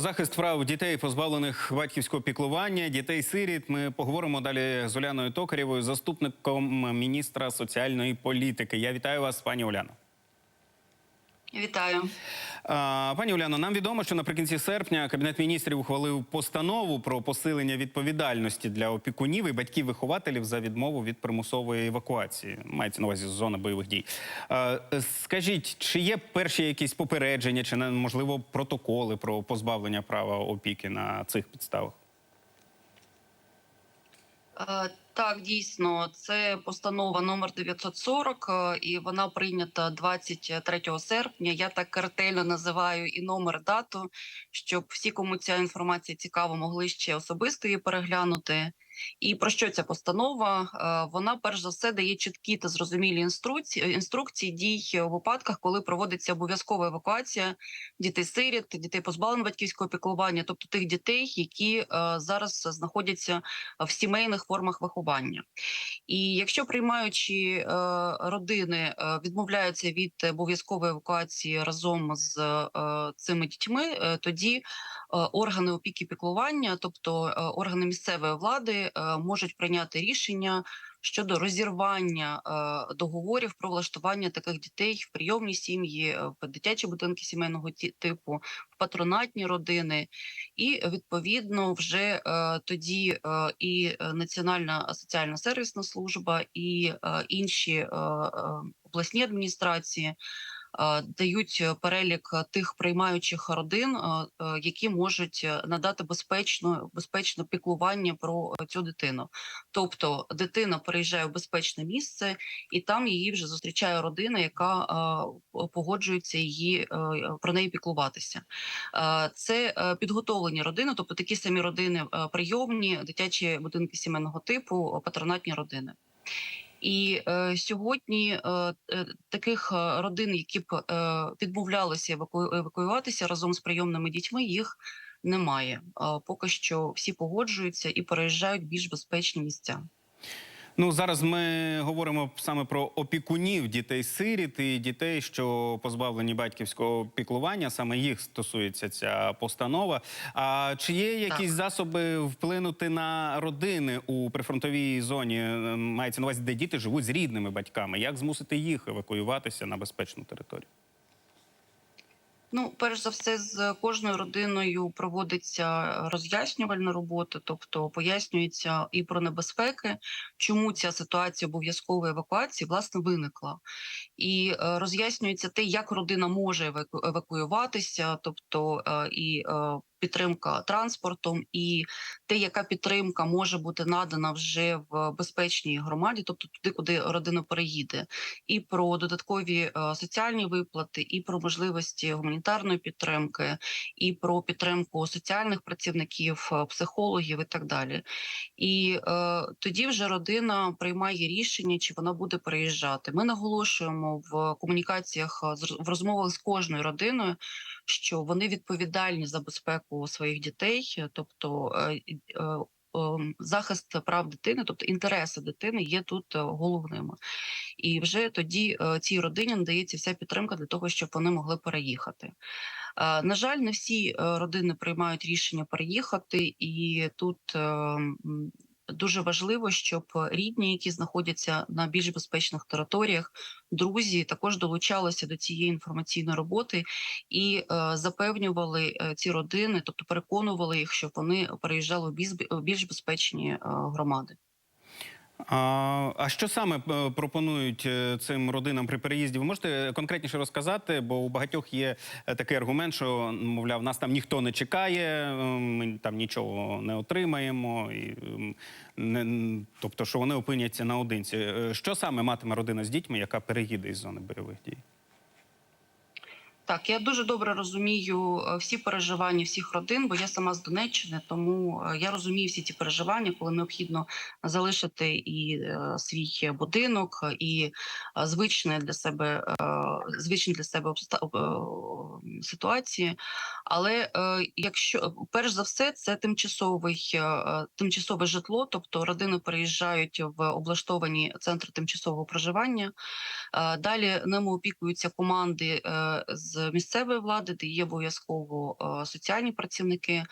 Захист прав дітей, позбавлених батьківського піклування, дітей сиріт. Ми поговоримо далі з Уляною Токарєвою, заступником міністра соціальної політики. Я вітаю вас, пані Уляно. Вітаю. Пані Уляно, нам відомо, що наприкінці серпня Кабінет міністрів ухвалив постанову про посилення відповідальності для опікунів і батьків-вихователів за відмову від примусової евакуації. Мається на увазі з зони бойових дій. Скажіть, чи є перші якісь попередження, чи можливо протоколи про позбавлення права опіки на цих підставах? Так, дійсно, це постанова номер 940, е, і вона прийнята 23 серпня. Я так картельно називаю і номер дату, щоб всі, кому ця інформація цікава, могли ще особисто її переглянути. І про що ця постанова? Е, Вона перш за все дає чіткі та зрозумілі інструкції інструкції дій у випадках, коли проводиться обов'язкова евакуація дітей-сиріт, дітей позбавлених батьківського піклування, тобто тих дітей, які е, зараз знаходяться в сімейних формах виховання. І якщо приймаючі е, родини відмовляються від обов'язкової евакуації разом з цими дітьми, тоді органи опіки піклування, тобто органи місцевої влади, е, можуть прийняти рішення. Щодо розірвання е, договорів про влаштування таких дітей в прийомні сім'ї, е, в дитячі будинки сімейного типу, в патронатні родини, і відповідно вже тоді і Національна соціальна сервісна служба, і інші обласні адміністрації. Е, Дають перелік тих приймаючих родин, е, е, які можуть е, надати безпечну безпечне піклування про е, цю дитину. Тобто дитина переїжджає в безпечне місце, і там її вже зустрічає родина, яка е, погоджується її е, про неї піклуватися. Е, Це е, підготовлені родини, тобто такі самі родини е, прийомні, дитячі будинки сімейного типу, е, патронатні родини. І е, сьогодні е, е, таких е, родин, які б е, відмовлялися еваку... евакуюватися разом з прийомними дітьми, їх немає. Е, поки що всі погоджуються і переїжджають в більш безпечні місця. Ну зараз ми говоримо саме про опікунів дітей-сиріт і дітей, що позбавлені батьківського піклування. Саме їх стосується ця постанова. А чи є якісь засоби вплинути на родини у прифронтовій зоні? Е, Мається на увазі, де діти живуть з рідними батьками? Як змусити їх евакуюватися на безпечну територію? Ну, перш за все, з кожною родиною проводиться роз'яснювальна робота, тобто пояснюється і про небезпеки, чому ця ситуація обов'язкової евакуації власне виникла, і е, роз'яснюється те, як родина може еваку- евакуюватися, тобто е, і е, підтримка транспортом, і те, яка підтримка може бути надана вже в безпечній громаді, тобто туди, куди родина переїде, і про додаткові е, соціальні виплати, і про можливості гуманітарної підтримки, і про підтримку соціальних працівників, е, психологів і так далі. І е, тоді вже родина приймає рішення, чи вона буде переїжджати. Ми наголошуємо в комунікаціях е, в розмовах з кожною родиною, що вони відповідальні за безпеку своїх дітей, е, тобто. е, е, ем, Захист прав дитини, тобто інтереси дитини, є тут головними, і вже тоді цій родині надається вся підтримка для того, щоб вони могли переїхати. На жаль, не всі родини приймають рішення переїхати, і тут е, м, дуже важливо, щоб рідні, які знаходяться на більш безпечних територіях, друзі також долучалися до цієї інформаційної роботи і е, запевнювали е, ці родини, тобто переконували їх, щоб вони переїжджали в більш, безпечні е, громади. А, а що саме е, пропонують е, цим родинам при переїзді? Ви можете конкретніше розказати? Бо у багатьох є е, такий аргумент, що мовляв, нас там ніхто не чекає, ми там нічого не отримаємо, і не, тобто, що вони опиняться наодинці. Що саме матиме родина з дітьми, яка переїде із зони бойових дій? Так, я дуже добре розумію е, всі переживання всіх родин, бо я сама з Донеччини, тому е, я розумію всі ті переживання, коли необхідно залишити і е, свій будинок, і звичне для себе звичні для себе ситуації. Але якщо перш за все це тимчасовий тимчасове житло, тобто родини переїжджають в облаштовані центри тимчасового проживання. Далі ними опікуються команди з місцевої влади, де є обов'язково е, соціальні працівники. Е,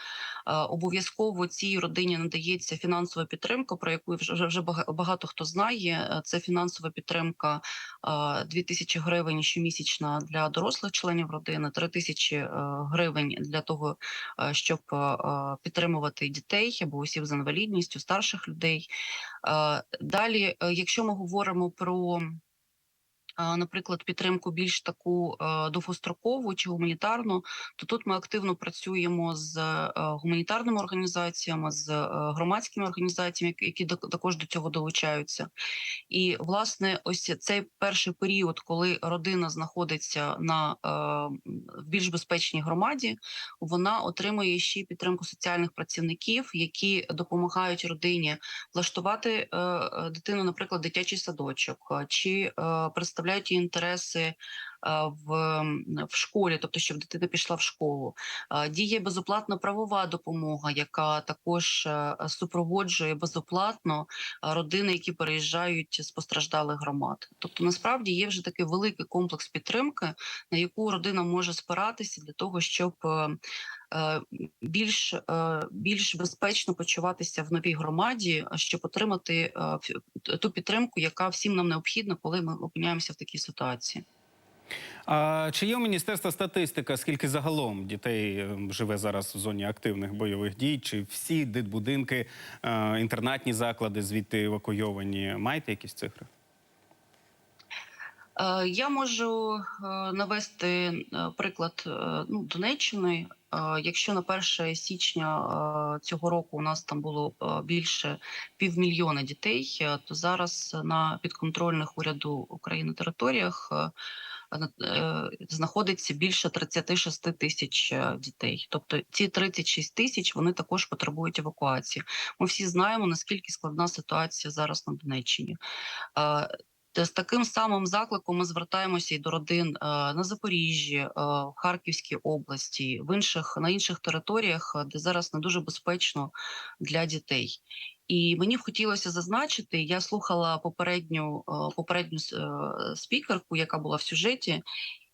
Обов'язково цій родині надається фінансова підтримка, про яку вже вже- багато хто знає. Е, Це фінансова підтримка е, 2 тисячі гривень щомісячна для дорослих членів родини, 3 тисячі гривень для того, щоб підтримувати дітей або осіб з інвалідністю, старших людей. Далі, якщо ми говоримо про наприклад, підтримку більш таку е, довгострокову чи гуманітарну, то тут ми активно працюємо з е, гуманітарними організаціями, з е, громадськими організаціями, які- також до цього долучаються. І власне, ось цей перший період, коли родина знаходиться на в більш безпечній громаді, вона отримує ще підтримку соціальних працівників, які допомагають родині влаштувати дитину, наприклад, дитячий садочок, чи е, представляють її інтереси е, в, в школі, тобто щоб дитина пішла в школу. Е, Діє безоплатна правова допомога, яка також е, супроводжує безоплатно е, родини, які переїжджають з постраждалих громад. Тобто, насправді є вже такий великий комплекс підтримки, на яку родина може спиратися для того, щоб е, більш, е, більш безпечно почуватися в новій громаді, щоб отримати е, ту підтримку, яка всім нам необхідна, коли ми опиняємося в такій ситуації. А чи є у міністерства статистика, скільки загалом дітей е, живе зараз в зоні активних бойових дій? Чи всі дитбудинки, е, інтернатні заклади звідти евакуйовані? Маєте якісь цифри? Е, Я можу е, навести е, приклад е, ну, Донеччини. Е, Якщо на 1 січня е, цього року у нас там було е, більше півмільйона дітей, то зараз на підконтрольних уряду України територіях на- знаходиться більше 36 тисяч дітей. Тобто ці 36 тисяч вони також потребують евакуації. Ми всі знаємо наскільки складна ситуація зараз на Донеччині. Е, з таким самим закликом ми звертаємося і до родин е, на Запоріжжі, е, в Харківській області, в інших на інших територіях, де зараз не дуже безпечно для дітей. І мені б хотілося зазначити, я слухала попередню попередню спікерку, яка була в сюжеті,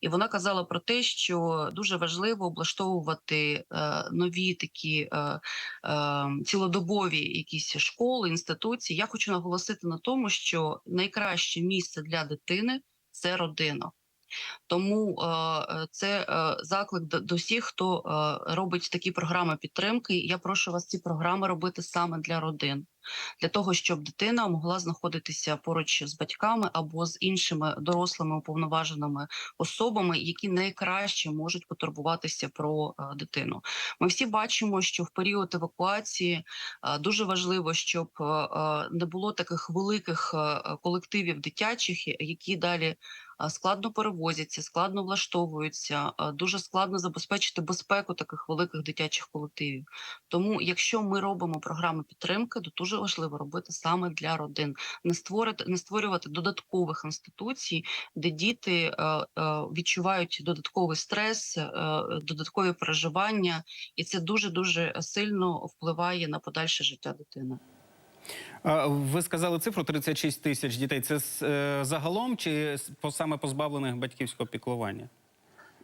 і вона казала про те, що дуже важливо облаштовувати е, нові такі е, е, цілодобові якісь школи, інституції. Я хочу наголосити на тому, що найкраще місце для дитини це родина. Тому це заклик до, всіх, хто робить такі програми підтримки. Я прошу вас ці програми робити саме для родин, для того, щоб дитина могла знаходитися поруч з батьками або з іншими дорослими уповноваженими особами, які найкраще можуть потурбуватися про е, дитину. Ми всі бачимо, що в період евакуації е, дуже важливо, щоб е, не було таких великих колективів дитячих, які далі складно перевозяться, складно влаштовуються. Дуже складно забезпечити безпеку таких великих дитячих колективів. Тому, якщо ми робимо програми підтримки, то дуже важливо робити саме для родин, не створити, не створювати додаткових інституцій, де діти відчувають додатковий стрес, додаткові переживання, і це дуже дуже сильно впливає на подальше життя дитини. Ви сказали цифру 36 тисяч дітей. Це е, загалом чи саме позбавлених батьківського піклування?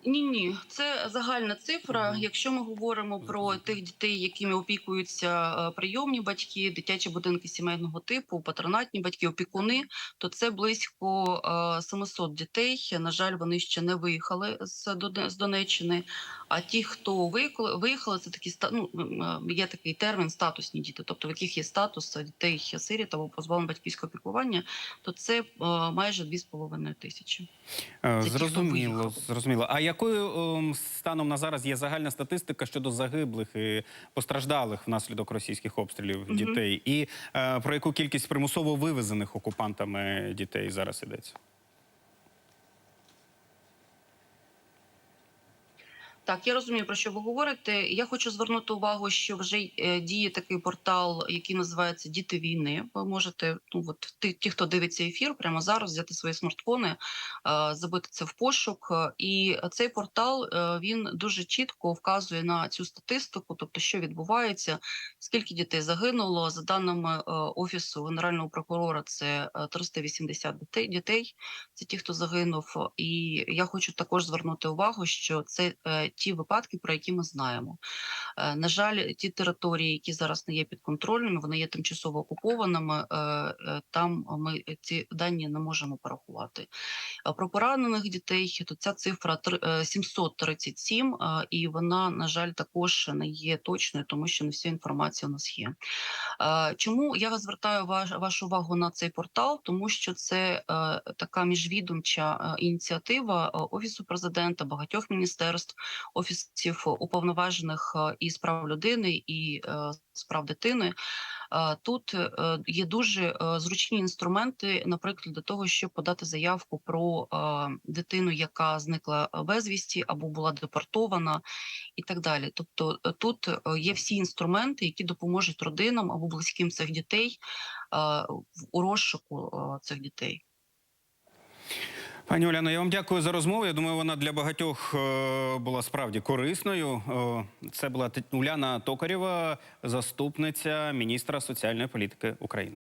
Ні, ні, це загальна цифра. Якщо ми говоримо про тих дітей, якими опікуються е, прийомні батьки, дитячі будинки сімейного типу, патронатні батьки, опікуни, то це близько е, 700 дітей. На жаль, вони ще не виїхали з Донеччини. А ті, хто виїхали, це такі ну, е, є такий термін статусні діти, тобто в яких є статус дітей сиріт або позбавлених батьківського піклування, то це е, майже 2,5 тисячі. Е, Зрозуміло, зрозуміло. А якою ем, станом на зараз є загальна статистика щодо загиблих і постраждалих внаслідок російських обстрілів Мгм. дітей? І е, про яку кількість примусово вивезених окупантами дітей зараз йдеться? Так, я розумію, про що ви говорите. Я хочу звернути увагу, що вже е, діє такий портал, який називається Діти війни. Ви можете, ну от ті, ті, хто дивиться ефір, прямо зараз взяти свої смартфони, е, забити це в пошук. І цей портал е, він дуже чітко вказує на цю статистику, тобто що відбувається, скільки дітей загинуло. За даними офісу генерального прокурора, це е, 380 дітей. дітей. Це ті, хто загинув. І я хочу також звернути увагу, що це ті випадки, про які ми знаємо. Е, на жаль, ті території, які зараз не є підконтрольними, вони є тимчасово окупованими. Е, е, там ми ці дані не можемо порахувати. Про поранених дітей, то ця цифра три- е, 737, е, і вона, на жаль, також не є точною, тому що не вся інформація у нас є. Чому я звертаю вашу увагу на цей портал? Тому що це така міжвідомча ініціатива офісу президента, багатьох міністерств, офісів уповноважених е, і з прав людини, і е, з прав дитини. Е, Тут е, є дуже е, зручні інструменти, наприклад, для того, щоб подати заявку про е, дитину, яка зникла безвісті або була депортована, і так далі. Тобто е, тут е, є всі інструменти, які допоможуть родинам або близьким цих дітей е, у розшуку е, цих дітей. Пані Оляно, я вам дякую за розмову. Я думаю, вона для багатьох е, була справді корисною. Е, Це була Уляна Токарєва, заступниця міністра соціальної політики України.